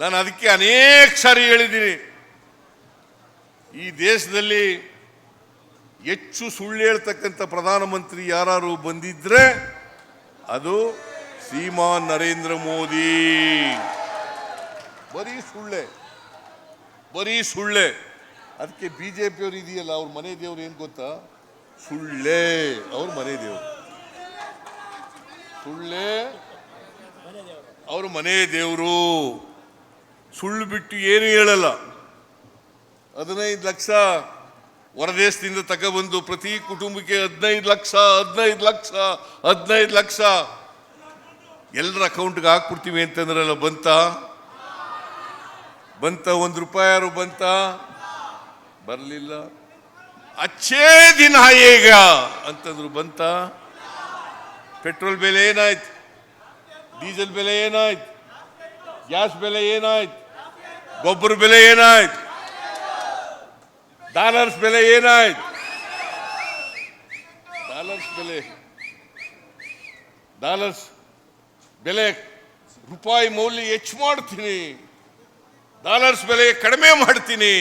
ನಾನು ಅದಕ್ಕೆ ಅನೇಕ ಸಾರಿ ಹೇಳಿದ್ದೀನಿ. ಈ ದೇಶದಲ್ಲಿ ಹೆಚ್ಚು ಸುಳ್ಳು ಹೇಳ್ತಕ್ಕಂಥ ಪ್ರಧಾನಮಂತ್ರಿ ಯಾರು ಬಂದಿದ್ರೆ ಅದು ಶ್ರೀಮಾನ್ ನರೇಂದ್ರ ಮೋದಿ. ಬರೀ ಸುಳ್ಳೆ ಬರೀ ಸುಳ್ಳೆ. ಅದಕ್ಕೆ ಬಿ ಜೆ ಪಿಯವರು ಇದೆಯಲ್ಲ, ಅವ್ರ ಮನೆ ದೇವ್ರು ಏನು ಗೊತ್ತಾ? ಸುಳ್ಳೆ, ಅವ್ರ ಮನೆ ದೇವರು. ಸುಳ್ಳೆ, ಅವ್ರ ಮನೆ ದೇವರು. ಸುಳ್ಳು ಬಿಟ್ಟು ಏನು ಹೇಳಲ್ಲ. ಹದಿನೈದು ಲಕ್ಷ ಹೊರದೇಶದಿಂದ ತಗೊಬಂದು ಪ್ರತಿ ಕುಟುಂಬಕ್ಕೆ ಹದಿನೈದು ಲಕ್ಷ ಹದಿನೈದು ಲಕ್ಷ ಹದಿನೈದು ಲಕ್ಷ. ಎಲ್ಲರ ಅಕೌಂಟ್ಗೆ ಹಾಕ್ಬಿಡ್ತೀವಿ ಅಂತಂದ್ರಲ್ಲ ಬಂತ? ಬಂತ ಒಂದು ರೂಪಾಯಾರು ಬಂತ? ಬರಲಿಲ್ಲ. ಅಚ್ಚೇ ದಿನ ಈಗ ಅಂತಂದ್ರು ಬಂತ? ಪೆಟ್ರೋಲ್ ಬೆಲೆ ಏನಾಯ್ತು? ಡೀಸೆಲ್ ಬೆಲೆ ಏನಾಯ್ತು? ಗ್ಯಾಸ್ ಬೆಲೆ ಏನಾಯ್ತು? ಗೊಬ್ಬರ ಬೆಲೆ ಏನಾಯ್ತು? ಡಾಲರ್ಸ್ ಬೆಲೆ ಏನಾಯ್ತು? ಡಾಲರ್ಸ್ ಬೆಲೆ ಡಾಲರ್ಸ್ ಬೆಲೆ ರೂಪಾಯಿ ಮೌಲ್ಯ ಹೆಚ್ಚು ಮಾಡ್ತೀನಿ. ಡಾಲರ್ಸ್ ಬೆಲೆ ಕಡಿಮೆ ಮಾಡ್ತೀನಿ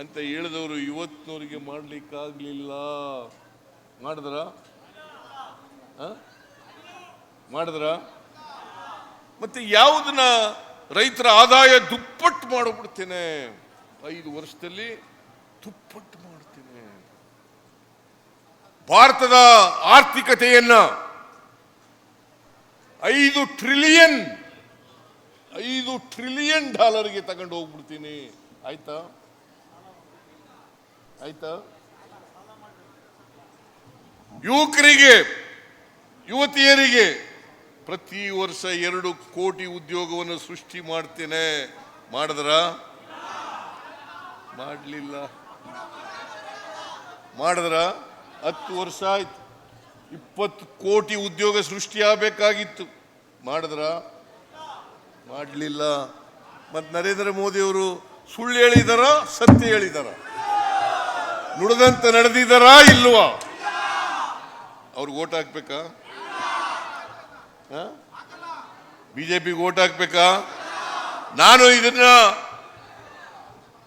ಅಂತ ಹೇಳಿದವರು ಇವತ್ತಿನವರಿಗೆ ಮಾಡಲಿಕ್ಕಾಗಲಿಲ್ಲ. ಮಾಡಿದ್ರ? ಮಾಡಿದ್ರ? ಮತ್ತೆ ಯಾವುದನ್ನ ರೈತರ ಆದಾಯ ದುಪ್ಪಟ್ಟು ಮಾಡಿಬಿಡ್ತೇನೆ? ಐದು ವರ್ಷದಲ್ಲಿ ದುಪ್ಪಟ್ಟು ಮಾಡ್ತೇನೆ. ಭಾರತದ ಆರ್ಥಿಕತೆಯನ್ನ ಐದು ಟ್ರಿಲಿಯನ್ ಐದು ಟ್ರಿಲಿಯನ್ ಡಾಲರ್ಗೆ ತಗೊಂಡು ಹೋಗ್ಬಿಡ್ತೀನಿ. ಆಯ್ತಾ? ಆಯ್ತಾ? ಯುವಕರಿಗೆ, ಯುವತಿಯರಿಗೆ ಪ್ರತಿ ವರ್ಷ ಎರಡು ಕೋಟಿ ಉದ್ಯೋಗವನ್ನು ಸೃಷ್ಟಿ ಮಾಡ್ತೇನೆ. ಮಾಡಿದ್ರ? ಮಾಡಲಿಲ್ಲ. ಮಾಡಿದ್ರ? ಹತ್ತು ವರ್ಷ ಆಯ್ತು. ಇಪ್ಪತ್ತು ಕೋಟಿ ಉದ್ಯೋಗ ಸೃಷ್ಟಿ ಆಗಬೇಕಾಗಿತ್ತು. ಮಾಡಿದ್ರ? ಮಾಡಲಿಲ್ಲ. ಮತ್ತು ನರೇಂದ್ರ ಮೋದಿಯವರು ಸುಳ್ಳು ಹೇಳಿದಾರ, ಸತ್ಯ ಹೇಳಿದಾರ? ನುಡಿದಂತೆ ನಡೆದಿದಾರಾ ಇಲ್ವಾ? ಅವ್ರಿಗೆ ಓಟ್ ಹಾಕ್ಬೇಕಾ? ಬಿಜೆಪಿಗೆ ಓಟ್ ಹಾಕ್ಬೇಕಾ? ನಾನು ಇದನ್ನ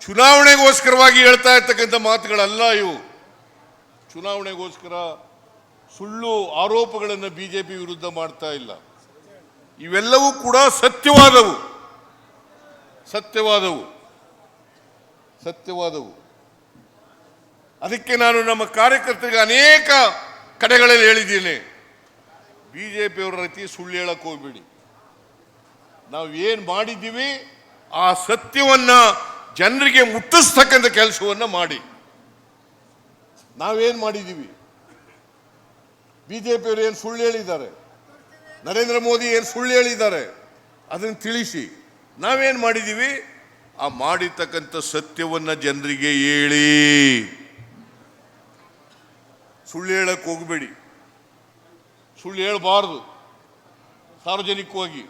ಚುನಾವಣೆಗೋಸ್ಕರವಾಗಿ ಹೇಳ್ತಾ ಇರ್ತಕ್ಕಂಥ ಮಾತುಗಳಲ್ಲ ಇವು. ಚುನಾವಣೆಗೋಸ್ಕರ ಸುಳ್ಳು ಆರೋಪಗಳನ್ನು ಬಿಜೆಪಿ ವಿರುದ್ಧ ಮಾಡ್ತಾ ಇಲ್ಲ. ಇವೆಲ್ಲವೂ ಕೂಡ ಸತ್ಯವಾದವು. ಸತ್ಯವಾದವು. ಸತ್ಯವಾದವು. ಅದಕ್ಕೆ ನಾನು ನಮ್ಮ ಕಾರ್ಯಕರ್ತರಿಗೆ ಅನೇಕ ಕಡೆಗಳಲ್ಲಿ ಹೇಳಿದ್ದೀನಿ. ಬಿಜೆಪಿಯವರ ರೀತಿ ಸುಳ್ಳು ಹೇಳಕ್ಕೆ ಹೋಗ್ಬೇಡಿ. ನಾವು ಏನು ಮಾಡಿದ್ದೀವಿ, ಆ ಸತ್ಯವನ್ನ ಜನರಿಗೆ ಮುಟ್ಟಿಸ್ತಕ್ಕಂಥ ಕೆಲಸವನ್ನು ಮಾಡಿ. ನಾವೇನು ಮಾಡಿದ್ದೀವಿ? ಬಿ ಜೆ ಪಿಯವರು ಏನು ಸುಳ್ಳು ಹೇಳಿದ್ದಾರೆ? ನರೇಂದ್ರ ಮೋದಿ ಏನು ಸುಳ್ಳು ಹೇಳಿದ್ದಾರೆ? ಅದನ್ನು ತಿಳಿಸಿ. ನಾವೇನು ಮಾಡಿದ್ದೀವಿ? ಆ ಮಾಡಿರ್ತಕ್ಕಂಥ ಸತ್ಯವನ್ನ ಜನರಿಗೆ ಹೇಳಿ. ಸುಳ್ಳು ಹೇಳಕ್ಕೆ ಹೋಗಬೇಡಿ. ಸುಳ್ಳು ಹೇಳಬಾರ್ದು ಸಾರ್ವಜನಿಕವಾಗಿ.